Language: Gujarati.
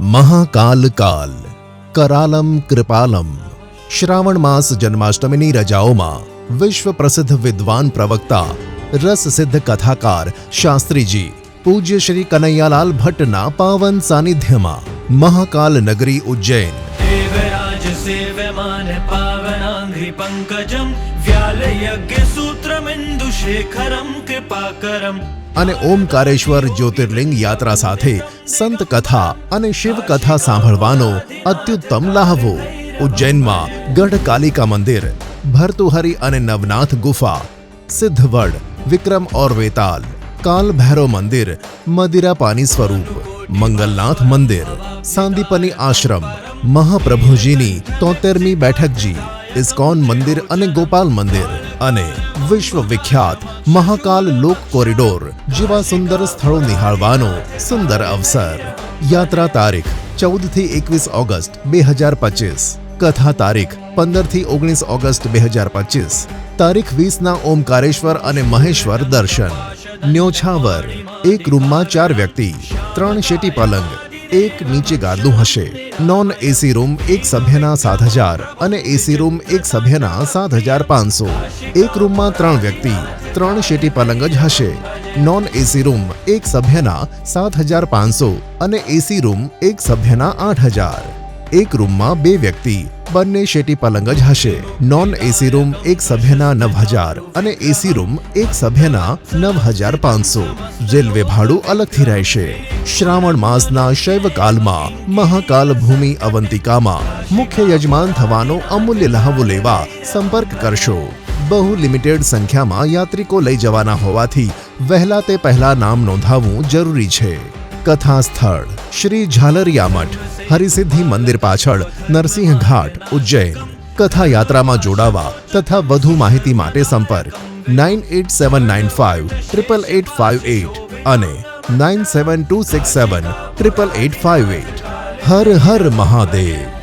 महाकाल काल करालम कृपालम। श्रावण मास जन्माष्टमी रजाओ विश्व प्रसिद्ध विद्वान प्रवक्ता, रस सिद्ध कथाकार शास्त्री जी पूज्य श्री कन्हैयालाल भट्ट ना पावन सानिध्य मा महाकाल नगरी उज्जैन। पंकजम व्याल यज्ञ सूत्रम शेखरम कृपा અને ઓમકારેશ્વર જ્યોતિર્લિંગ યાત્રા સાથે સંત કથા અને શિવ કથા સાંભળવાનો અત્યુત્તમ લાહવો. ઉજ્જૈનમાં ગઢ કાલિકા મંદિર, ભર્તુહરી અને નવનાથ ગુફા, સિદ્ધવડ, વિક્રમ ઓર વેતાલ કાલ ભૈરવ મંદિર મદિરા પાની સ્વરૂપ, મંગલનાથ મંદિર, સાંદીપની આશ્રમ, મહાપ્રભુજીની તોતેરમી બેઠકજી, ઇસ્કોન મંદિર અને ગોપાલ મંદિર અને વિશ્વ વિખ્યાત મહાકાલ લોક કોરિડોર જેવા સુંદર સ્થળો નિહાળવાનો સુંદર અવસર. યાત્રા તારીખ ચૌદથી એકવીસ ઓગસ્ટ બે હજાર પચીસ. કથા તારીખ પંદરથી ઓગણીસ ઓગસ્ટ બે હજાર પચીસ. તારીખ વીસના ઓમકારેશ્વર અને મહેશ્વર દર્શન. ન્યોછાવર, એક રૂમમાં ચાર વ્યક્તિ, ત્રણ શેટી પલંગ એક નીચે ગાદલું હશે. નોન એસી રૂમ એક સભ્યના સાત હજાર અને એસી રૂમ એક સભ્યના સાત હજાર પાંચસો. એક રૂમમાં ત્રણ વ્યક્તિ, ત્રણ શેટી પલંગ જ હશે. નોન એસી રૂમ એક સભ્યના સાત હજાર પાંચસો અને એસી રૂમ એક સભ્યના આઠ હજાર. એક રૂમમાં બે વ્યક્તિ. બંને શેટી પલંગ જ હશે. નોન એસી રૂમ એક સભ્યના નવ હજાર અને એસી રૂમ એક સભ્યના નવ હજાર પાંચસો. રેલવે ભાડું અલગથી રહેશે. શ્રાવણ માસના શૈવકાલમાં મહાકાલ ભૂમિ અવંતિકામાં મુખ્ય યજમાન થવાનો અમૂલ્ય લહાવો લેવા સંપર્ક કરશો. બહુ લિમિટેડ સંખ્યામાં યાત્રિકો લઈ જવાના હોવાથી વહેલા તે પહેલા નામ નોંધાવવું જરૂરી છે. કથા સ્થળ શ્રી ઝાલરિયા મઠ હરિસિદ્ધિ મંદિર પાછળ નરસિંહ ઘાટ ઉજ્જૈન કથા યાત્રામાં જોડાવા તથા વધુ માહિતી માટે સંપર્ક nine eight seven nine five triple eight five eight અને nine seven two six seven triple eight five eight Har Har Mahadev